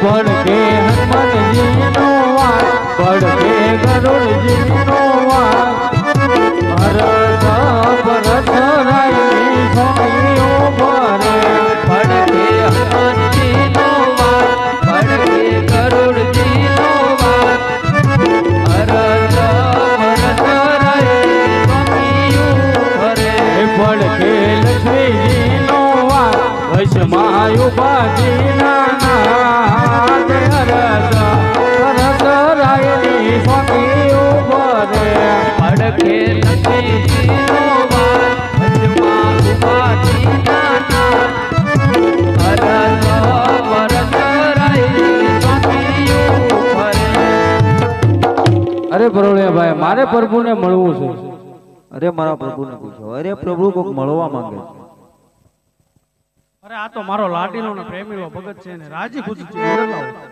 ભડકે હનુમાનજીનો વાળ ભડકે ગરુડજીનો વાળ. હરસ ભરત રાઈ સ્વામીઓ ભરે ભડકે હનુમાનજીનો વાળ ભડકે ગરુડજીનો વાળ. હરસ ભરત રાઈ સ્વામીઓ ભરે ભડકે લક્ષ્મીજીનો વાળ. વૈશ્માયુ ભાગીના અરે બરોળિયા ભાઈ મારે પ્રભુને મળવું છે. અરે મારા પ્રભુને પૂછો. અરે પ્રભુ કોક મળવા માંગે છે. અરે આ તો મારો લાડીલો ને પ્રેમીલો ભગત છે ને. રાજી ખુશી છે.